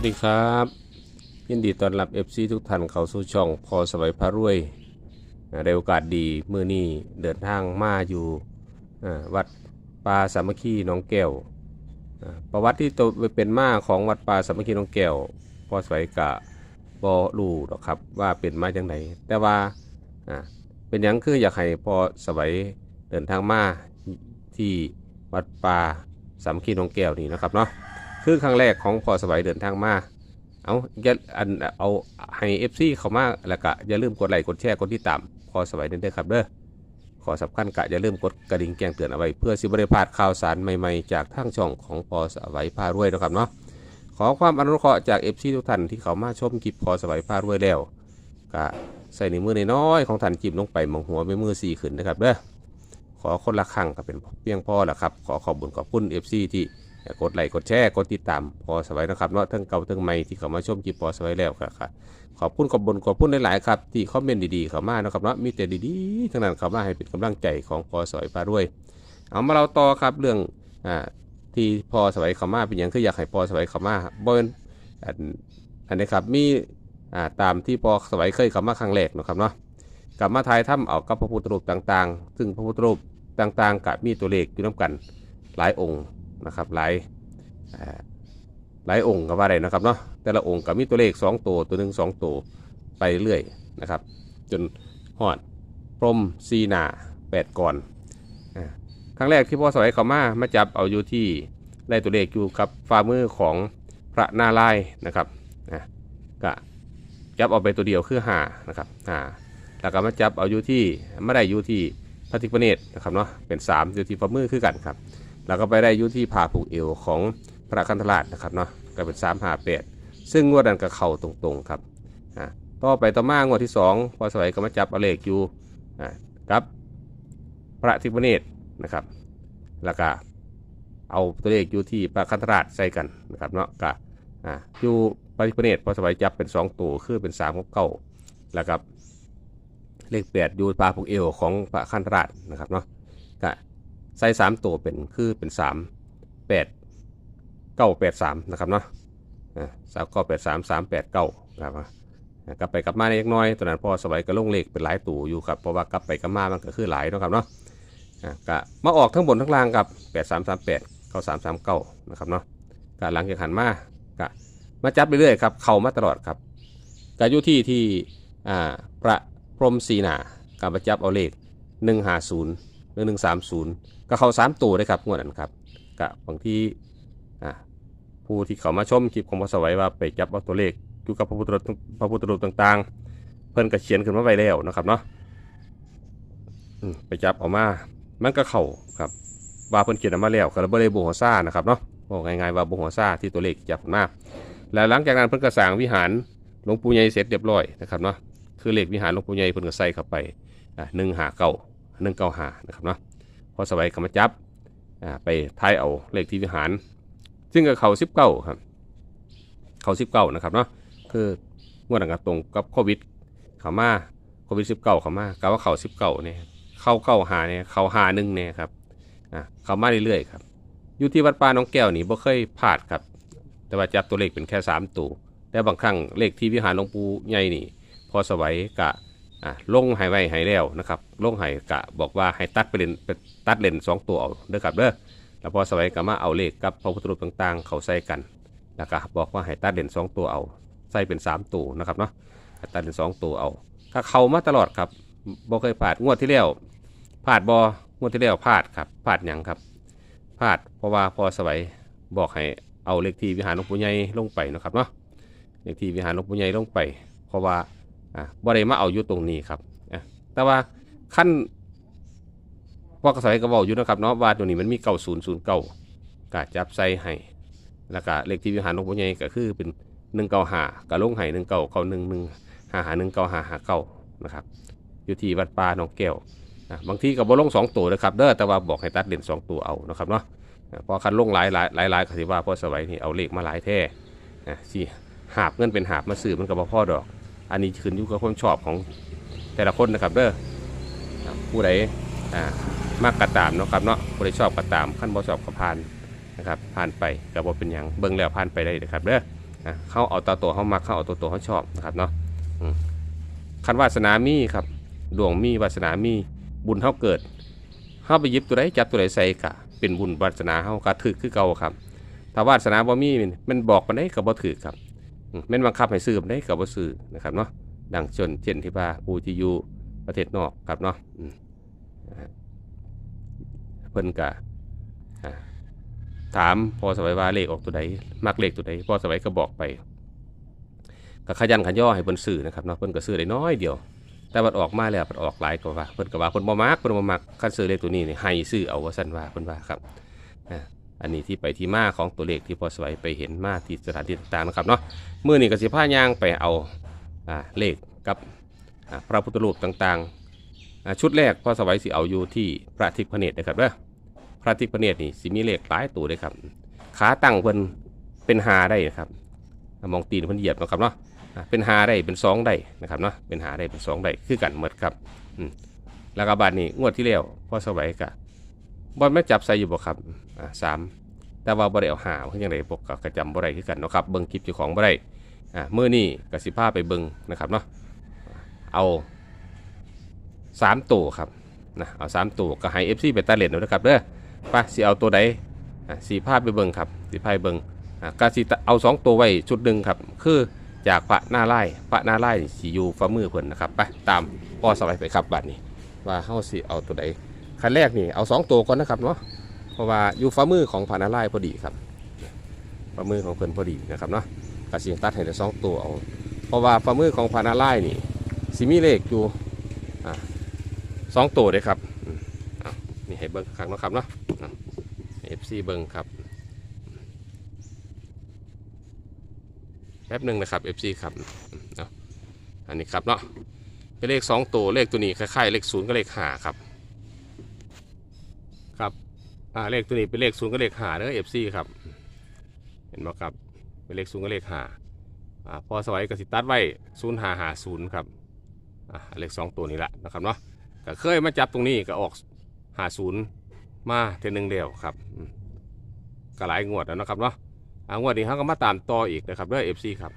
วัสดีครับ ยินดีต้อนรับ FC ทุกท่านเข้าสู่ช่องพอสวัยพระรวยอ่าได้โอกาสดีเมื่อนี้เดินทางมาอยู่วัดป่าสามัคคีน้องแก้วประวัติที่ตัวเป็นมาของวัดป่าสามัคคีน้องแก้วพอสวัยกะบอรู้หรอกครับว่าเป็นมาจังไดแต่ว่าเป็นหยังคืออยากให้พอสวัยเดินทางมาที่วัดป่าสามัคคีน้องแก้วนี่นะครับเนาะ คือครั้งแรกของพอสวัยเดินทางมา เอาอย่าอันเอาให้เอฟซีเขามาแล้วก็อย่าลืมกดไลค์กดแชร์กดติดตามพอสวัยเด้อครับเด้อขอสำคัญกะอย่าลืมกดกระดิ่งแจ้งเตือนเอาไว้เพื่อสิบริพลาดข่าวสารใหม่ๆ จากทางช่องของพอสวัยพารวยนะครับเนาะขอความอนุเคราะห์จากเอฟซีทุกท่านที่เขามาชมคลิปพอสวัยพารวยแล้วก็ใส่ในมือในน้อยของท่านจิ้มลงไปมองหัวไม่มือสี่ขึ้นนะครับเด้อขอคนละครั้งก็เป็นเพียงพอแล้วครับ ขอขอบคุญขอบคุณเอฟซีที่ กดไลค์กดแชร์กดติดตามพอสบายนะครับเนาะทั้งเก่าทั้งใหม่ที่เขามาชมคลิปพอสบายแล้วครับครับขอบคุณขอบคุญขอบคุณหลายๆครับที่คอมเมนต์ดีๆเข้ามานะครับเนาะมีแต่ดีๆทั้งนั้นเข้ามาให้เป็นกำลังใจของพอสบายพาด้วย เอามาเราต่อครับเรื่องอ่าที่พอสบายเข้ามาเป็นอย่างคืออยากให้พอสบายเข้ามาบ่เป็นอันอันนี้ครับมีอ่าตามที่พอสบายเคยเข้ามาครั้งแรกนะครับเนาะกลับมาทายถ้ำเอากับพระพุทธรูปต่างๆ ซึ่งพระพุทธรูปต่างๆกับมีตัวเลขอยู่น้ากันหลายองค์ นะครับหลายหลายองค์ก็ว่าได้นะครับเนาะแต่ละองค์ก็มีตัวเลข 2 ตัวตัวหนึ่ง2ตัวไปเรื่อยนะครับ จนหอดพรมซีนาแปดก่อนอครั้งแรกที่พ่อสวัยเขามามาจับเอาอยู่ที่ได้ตัวเลขอยู่กับฝ่ามือของพระนาลายนะครับก็จับเอาไปตัวเดียวคือหานะครับหาแล้วก็มาจับเอาอยู่ที่ไม่ได้อยู่ที่พระทิพเนตรนะครับเนาะเป็นสามอยู่ที่ฝ่ามือคือกันครับ แล้วก็ไปได้ยุที่ผ่าผูกเอวของพระคันธราชนะครับเนาะก็เป็น3 5 8ซึ่งงวดนั้นก็เข้าตรงๆครับอ่าต่อไปต่อมางวดที่2พอสวัยก็มาจับอเลขอยู่อ่ากับพระทิพเนตรนะครับ แล้วก็เอาตัวเลขอยู่ที่พระคันธราชใส่กันนะครับเนาะก็อ่าอยู่พระทิพเนตรพอสวัยจับเป็น2ตัวคือเป็น3กับเก้าแล้วกับเลข8อยู่ผ่าผูกเอวของพระคันธราชนะครับเนาะก็ ไซส์สามตัวเป็นคือเป็นสามแปดเก้าแปดสามนะครับเนาะสามเก้าแปดสามสามแปดเก้านะครับอะกลับไปกลับมาเล็กน้อยตอนนั้นพอสบายก็ลงเลขเป็นหลายตัวอยู่ครับเพราะว่ากลับไปกลับมามันก็คือหลายนะครับเนาะอะก็มาออกทั้งบนทั้งล่างกับแปดสามสามแปดเก้าสามสามเก้านะครับเนาะก็หลังจากหันมาก็มาจับไปเรื่อยๆครับเข้ามาตลอดครับก็อยู่ที่ที่อ่าพระพรหมศีนาการประจับเอาเลขหนึ่งห้าศูนย์ รือหนึ่งสามศูนย์ก็เข้าสามตัวเลยครับงวดนั้นครับกะบางที่อ่าผู้ที่เขามาชมคลิปของพระสวัยว่าไปจับเอาตัวเลขอยู่กับพระพุทธรูปพระพุทธรูปต่างๆ เพิ่นก็เขียนขึ้นมาไว้แล้วนะครับเนาะไปจับออกมา มันก็เข้าครับว่าเพิ่นเขียนออกมาแล้วก็เลยบ่ได้โบหัวซ่านะครับเนาะบอกง่ายๆว่าโบหัวซ่าที่ตัวเลขจับมาแล้วหลังจากนั้นเพิ่นก็สร้างวิหารหลวงปู่ใหญ่เสร็จเรียบร้อยนะครับเนาะคือเลขวิหารหลวงปู่ใหญ่เพิ่นก็ใส่เข้าไปหนึ่งหาเก้า หนึ่งเก้าหานะครับเนาะพอสบายก็มาจับไปทายเอาเลขที่วิหาร ซึ่งก็เขาสิบเก้าครับ เขาสิบเก้านะครับเนาะคืองวดนั้นตรงกับโควิดเขามาโควิดสิบเก้าเขามากะว่าเขาสิบเก้าเนี่ยเข้าเก้าหาเนี่ยเขาหาหนึ่งเนี่ยครับอ่าเขามาเรื่อยๆครับอยู่ที่วัดป่าน้องแก้วนี่บ่เคยพลาดครับ แต่ว่าจับตัวเลขเป็นแค่สามตัวแต่บางครั้งเลขที่วิหารหลวงปู่ใหญ่นี่ พอสวัยกะ อ่าลงหายไวหายแล้วนะครับลงหายกะบอกว่าให้ตัดไปเล่นตัดเลนสองตัวเอาเด้อครับเด้อแล้วพอสวัยก็มาเอาเลขกับพระพุทธรูปต่างๆ เขาใส่กันแล้วก็บอกว่าให้ตัดเลนสองตัวเอาใส่เป็นสามตัวนะครับเนาะตัดเลนสองตัวเอาถ้าเขามาตลอดครับบ่เคยพลาดงวดที่แล้วพลาดบองวดที่แล้วพลาดครับพลาดหยังครับพลาดเพราะว่าพอสวัยบอกให้เอาเลขที่วิหารหลวงปู่ใหญ่ลงไปนะครับเนาะเลขที่วิหารหลวงปู่ใหญ่ลงไป เพราะว่า อ่าบ่ได้มาเอาอยู่ตรงนี้ครับอะแต่ว่าขั้นพ่อกระสายก็บอกอยู่นะครับเนาะว่าตัวนี้มันมีเก้าศูนย์ศูนย์เก้ากะจับใส่ให้แล้วก็เลขที่วิหารหลวงปู่ใหญ่ก็คือเป็นหนึ่งเก้าหากะลงให้หนึ่งเก้าเก้าหนึ่งหนึ่งหาหาหนึ่งเก้าหาหาเก้านะครับ อยู่ที่วัดป่าหนองแก้วอะบางทีก็บ่ลงสองตัวนะครับเด้อแต่ว่าบอกให้ตัดเด่นสองตัวเอานะครับเนาะพอคันลงหลายหลายหลายหลายก็สิว่าพ่อสวัยนี่เอาเลขมาหลายแท้อะสิหาบเงินเป็นหาบมาซื้อมันก็บ่พอดอก อันนี้ขึ้นอยู่กับความชอบของแต่ละคนนะครับเด้อผู้ใดมากกระตามเนาะครับเนาะผู้ใดชอบกระตามขั้นบ่ชอบกระพานนะครับผ่านไปกับ่เป็นหยังเบิ่งแล้วผ่านไปได้นะครับเด้อเข้าเอาตัวตัวเขามักเข้าเอาตัวตัวเขาชอบนะครับเนาะอืมคันวาสนามีครับดวงมีวาสนามีบุญเท่าเกิดเขาไปยิบตัวใดจับตัวใดใส่กะเป็นบุญวาสนาเขากะถือคือเก่าครับถ้าวาสนาบ่มีมันมันบอกมันได้กับบ่ถือครับ แม่นบังคับให้ซื้อมันได้กับบ่าซื้อนะครับเนาะดังชนเช่นที่ว่าผู้ที่อยู่ประเทศนอกครับเนาะเพิ่นกะถามพอสวัยว่าเลขออกตัวใดมักเลขตัวใดพอสวัยก็บอกไปก็ขยันขย่อให้เพิ่นซื้อนะครับเนาะเพิ่นก็ซื้อได้น้อยเดียว แต่มันออกมาแล้วมันออกหลายกว่าเพิ่นก็ว่าเพิ่นบ่มักเพิ่นบ่มักคันซื้อเลขตัวนี้นี่ให้ซื้อเอาว่าซั่นว่าเพิ่นว่าครับ อันนี้ที่ไปที่มาของตัวเลขที่พอสวัยไปเห็นมาที่สถานที่ต่างๆนะครับเนาะมื้อนี้กสิพายางไปเอาอเลขกับพระพุทธรูปต่างๆ ชุดแรกพอสวัยสิเอาอยู่ที่พระทิพพเนตรนะครับเด้อพระทิพพเนตรนี่สิมีเลขหลายตัวเลยครับขาตั้งเพิ่นเป็นหาได้นะครับมองตีนเพิ่นเหยียบนะครับเนาะเป็นหาได้เป็นสองได้นะครับเนาะเป็นหาได้เป็นสองได้คือกันหมดครับอืแล้วก็บาดนี้งวดที่แล้วพ่อสวัยกะ บอลไม่จับใส่อยู่บ่ครับอ่าสามแต่ว่าบ่ได้เอาหาเพิ่นยังไงปกกระจำบ่ได้คือกันเนาะครับเบิ่งคลิปเจ้าของบ่ได้อ่ามื้อนี้กสิพาไปเบิ่งนะครับเนาะเอาสามตัวครับนะเอาสามตัวก็ให้ FC ไปตัดเลนเอานะครับเด้อไปสิเอาตัวใดอะสีภาไปเบิ่งครับสีภาไปเบิ่งอะกสิเอาสองตัวไว้ชุดหนึ่งครับ คือจากพระหน้าไล่พระหน้าไล่สีอยู่ฝ่ามือเพิ่นนะครับไปตามพ่อสบายไปครับบัดนี้ ว่าเฮาสิเอาตัวใด คันแรกนี่เอาสองตัวก่อนนะครับเนาะเพราะว่าอยู่ฝ่ามือของพระหน้าไล่พอดีครับฝ่ามือของเพิ่นพอดีนะครับเนาะก็สิตัดให้ได้สองตัวเอาเพราะว่าฝ่ามือของพระหน้าไล่นี่สิมีเลขอยู่สองตัวเลยครับอืมเอานี่ให้เบิ่งครั้งเนาะครับเนาะ FC เบิงครับแป๊บหนึ่งนะครับ FC ครับอันนี้ครับเนาะเป็นเลขสองตัวเลขตัวนี้คล้ายๆเลขศูนย์กับเลขห้าครับ อ่าเลขตัวนี้เป็นเลขศูนย์กับเลขห้าเด้อ FC ครับ เห็นไหมครับ เป็นเลขศูนย์กับเลขห้าอ่าพอสวัยกสิตัดไว้ศูนย์ห้าห้าศูนย์ครับอ่าเลขสองตัวนี้แหละนะครับเนาะก็เคยมาจับตรงนี้ก็ออกห้าศูนย์มาเทนึงเดียวครับก็หลายงวดแล้วนะครับเนาะอ่างวดนี้เขาก็มาตามต่ออีกนะครับด้วยเอฟซีครับ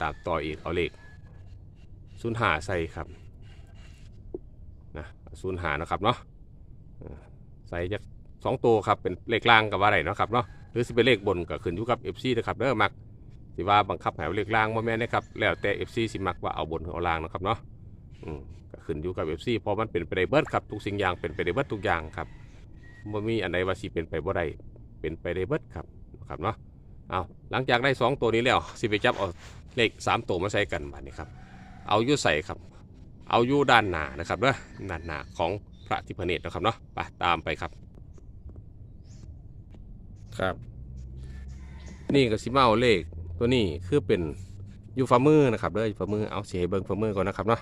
ตามต่ออีกเอาเลขศูนย์หาใส่ครับนะศูนย์หานะครับเนาะ ใส่จากสองตัวครับเป็นเลขล่างกับว่าไรเนาะครับเนาะหรือสิเป็นเลขบนก็ขึ้นอยู่กับเอฟซีนะครับเด้อมักสิว่าบังคับให้เอาเลขล่างว่าแม่นะครับแล้วแต่เอฟซีสิมักว่าเอาบนเอาล่างนะครับเนาะอืมก็ขึ้นอยู่กับเอฟซีเพราะมันเป็นไปได้เบิดครับทุกสิ่งอย่างเป็นไปได้เบิดทุกอย่างครับบ่มีอันใดว่าสิเป็นไปบ่ได้เป็นไปได้เบิดครับนะครับเนาะเอาหลังจากได้สองตัวนี้แล้วสิไปจับเอาเลขสามตัวมาใส่กันบัดนี้ครับ เอายู่ใส่ครับ เอายู่ด้านหน้านะครับเด้อด้านหน้าของ พระทิพเนตรนะครับเนาะไปตามไปครับ ครับ นี่ก็สิมาเอาเลขตัวนี้คือเป็นยูฝ่ามือนะครับเด้อยูฟ่ามือเอาเสียเบิงฝ่ามือก่อนนะครับเนาะ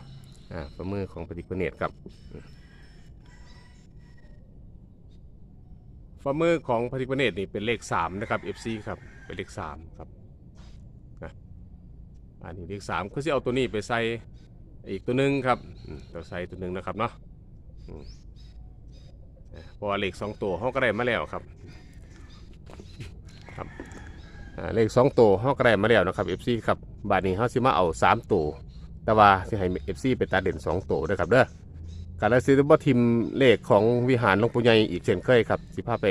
อ่าฝ่ามือของปฏิกเนตรครับฝ่ามือของปฏิกเนตรนี่เป็นเลขสามนะครับ FC ครับเป็นเลขสามครับอันนี้เลขสามคือสิเอาตัวนี้ไปใส่อีกตัวหนึ่งครับเราใส่ตัวหนึ่งนะครับเนาะ ราะว่าเลขสองตัวเขาก็ได้มาแล้วครับครับอ่าเลขสองตัวเขาก็ได้มาแล้วนะครับ FC ครับบาทนี้เขาสิมาเอาสามตัวแต่ว่าสิให้เอฟซีเป็นตาเด่นสองตัวด้วยครับเด้อการละซื้อบ่ทิมเลขของวิหารหลวงปู่ใหญ่อีกเช่นเคยครับสิพาไป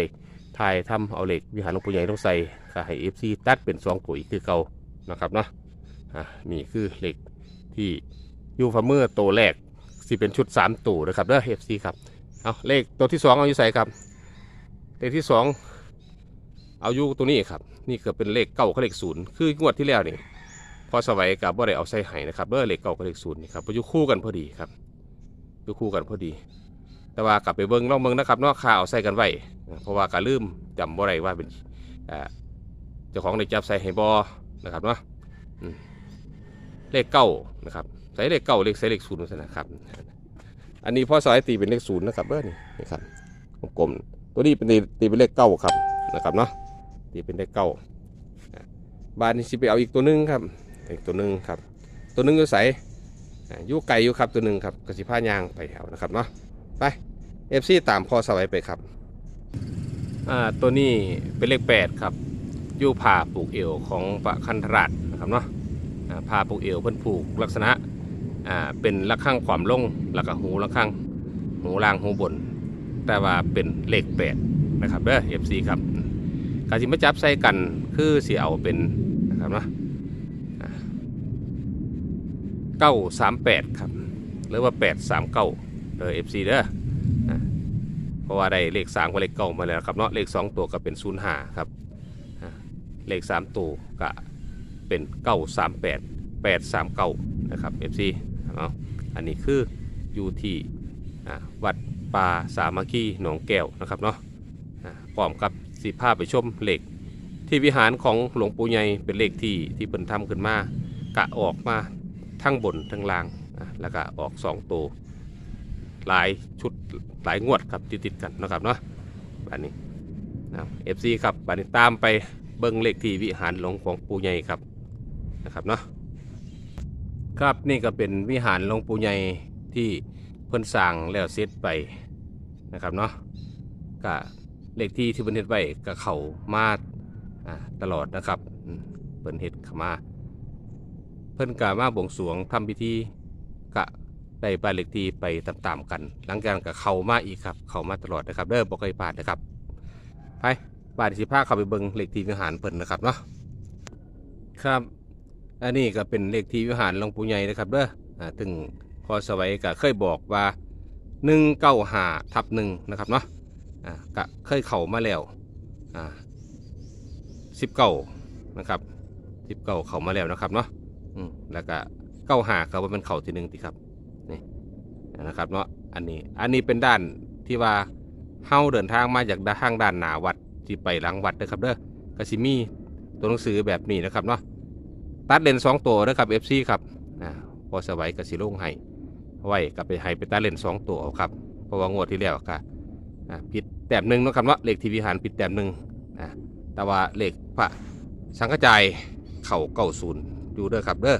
ถ่ายทำเอาเลขวิหารหลวงปู่ใหญ่ต้องใส่ก็ให้เอฟซีตัดเป็นสองตัวอีกคือเก่านะครับเนาะอะนี่คือเลขที่ยูฟาเมอร์ตัวแรกสิเป็นชุดสามตัวนะครับเด้อเอฟซีครับ เอาเลขตัวที่สองเอาอยู่ใส่ครับ เลขที่สองเอาอยู่ตัวนี้ครับ นี่เก็เป็นเลขเก้ากับเลขศูนย์คืองวดที่แล้วนี่พอสวัยกับบ่ได้เอาใส่ไห้นะครับเบอร์เลขเก่ากับเลขศูนย์นี่ครับอยู่คู่กันพอดีครับอยู่คู่กันพอดี แต่ว่ากลับไปเบิ้งลองเบิ้งนะครับนอกข่าวใส่กันไว้เพราะว่าการลืมจำบ่ได้ว่าเป็นเจ้าของได้จับใส่ให้บอนะครับเนาะเลขเก้านะครับใส่เลขเก้าเลขใส่เลขศูนย์นะครับ อันนี้พ่อสายตีเป็นเลขศูนย์นะครับเบอร์นี่นี่ครับกลมๆตัวนี้เป็นตีตีเป็นเลขเก้าครับนะครับเนาะตีเป็นเลขเก้าบานนี้สิไปเอาอีกตัวหนึงครับ อีกตัวหนึ่งครับ ตัวหนึ่งอยู่ใสอยู่ไกลอยู่ครับตัวหนึ่งครับกสิผ้ายางไปเอานะครับเนาะไปเอฟซีตามพอสไว้ไปครับอ่าตัวนี้เป็นเลขแปดครับยู่ผ่าปลูกเอวของพระคันธราชนะครับเนาะผ่าปลูกเอวเพิ่นผูกลักษณะ อ่าเป็นระฆังขวามลงแล้วก็หูระฆังหูล่างหูบน แต่ว่าเป็นเลขแปดนะครับเด้อ FC ครับการที่มาจับใส่กันคือเสิเอาเป็นนะครับเนาะเก้าสามแปดครับหรือว่าแปดสามเก้าเด้อ FC เด้อเพราะว่าได้เลขสามกับเลขเก้ามาแล้วครับเนาะเลขสองตัวก็เป็นศูนย์ห้าครับเลขสามตัวก็เป็นเก้าสามแปดแปดสามเก้านะครับ FC เนาะอันนี้คืออยู่ที่วัดปลาสามัคคีหนองแก้วนะครับเนาะพร้อมกับสีภาพไปชมเหล็ก ที่วิหารของหลวงปู่ใหญ่เป็นเหล็กที่ที่เพิ่นทำขึ้นมากะออกมาทั้งบนทั้งล่างแล้วก็ออกสองตัวหลายชุดหลายงวดครับติดติดกันนะครับเนาะบัดนี้นะเอฟซีครับบัดนี้ตามไปเบิ้งเหล็กที่วิหารหลวงของปู่ใหญ่ครับนะครับเนาะ ครับนี่ก็เป็นวิหารหลวงปู่ใหญ่ที่เพิ่นสร้างแล้วเสร็จไปนะครับเนาะก็เลขที่ที่เพิ่นเฮ็ดไว้ก็เข้ามาตลอดนะครับเพิ่นเฮ็ดเข้ามา เพิ่นก็มาบวงสรวงทำพิธีก็ได้บ้านเลขที่ไปตามๆกัน หลังจากนั้นก็เข้ามาอีกครับ เข้ามาตลอดนะครับเด้อบ่เคยพลาดนะครับไปบ้านสิพาเข้าไปเบิ่งเลขที่วิหารเพิ่นนะครับเนาะครับ อันนี้ก็เป็นเลขที่วิหารหลวงปู่ใหญ่นะครับเด้ออ่าถึงพอสวัยก็เคยบอกว่า1เก้าหาทับหนึ่งนะครับเนาะอ่าก็เคยเข่ามาแล้วอ่าสิบเก้านะครับสิบเก้าเข่ามาแล้วนะครับเนาะอืมแล้วก็เก้าหาก็ว่าเป็นเข่าที่หนึ่งที่ครับนี่นะครับเนาะอันนี้อันนี้เป็นด้านที่ว่าเฮาเดินทางมาจากด้านทางด้านหนาวัดที่ไปหลังวัดนะครับเด้อกสิมีตัวหนังสือแบบนี้นะครับเนาะ ตัดเลนสองตัวนะครับ FC ครับอ่าพอสวัยกับสิลงให้ไว้กับไปให้ไปตาเลนสองตัวครับเพราะว่างวดที่แล้วก็อ่าผิดแต้มหนึ่งนะครับว่าเลขทีวิหารผิดแต้มหนึ่งแต่ว่าเลขพระสังกระจายเข่าเก้าศูนย์อยู่เด้อครับเด้อ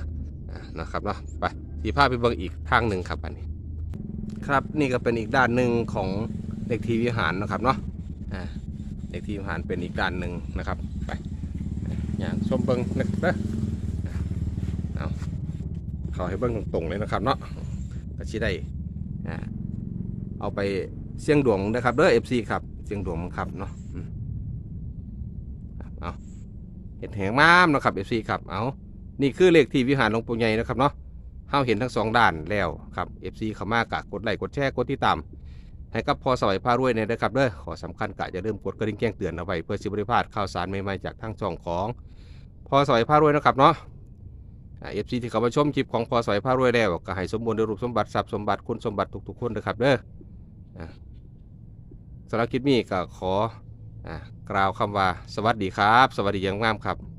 นะครับเนาะไปสีภาพไปเบิ่งอีกทางหนึ่งครับอันนี้ ครับนี่ก็เป็นอีกด้านหนึ่งของเลขทีวิหารนะครับเนาะอ่าเลขทีวิหารเป็นอีกด้านหนึ่งนะครับ ไปอย่างชมเบิ่งนะครับ เอาเขาให้เบิ้งตรงๆเลยนะครับเนาะก็ชิได้เอาไปเสี่ยงดวงนะครับเด้อ FC ครับเสี่ยงดวงครับเนาะเอาเห็ดแหงมามนะครับ FC ครับเอานี่คือเลขที่วิหารหลวงปู่ใหญ่นะครับเนาะเฮาเห็นทั้งสองด้านแล้วครับ FC เขามากะกดไลค์กดแชร์กดติดตามให้กับพอสวัยพารวยเนี่ยนะครับเด้อขอสำคัญกะจะเริ่าลืมกดกระดิ่งแจ้งเตือนเอาไว้เพื่อสิบริพาดข่าวสารใหม่ๆจากทางช่องของพอสวัยพารวยนะครับเนาะ เอฟซีที่เขามาชมคลิปของพอสอยพารวยแล้วก็ให้สมบูรณ์ด้วยรูปสมบัติทรัพย์สมบัติคุณสมบัติทุกๆคนนะครับเด้อะสำหรับคลิปนี้ก็ขออกล่าวคำว่าสวัสดีครับ สวัสดีอย่างงามครับ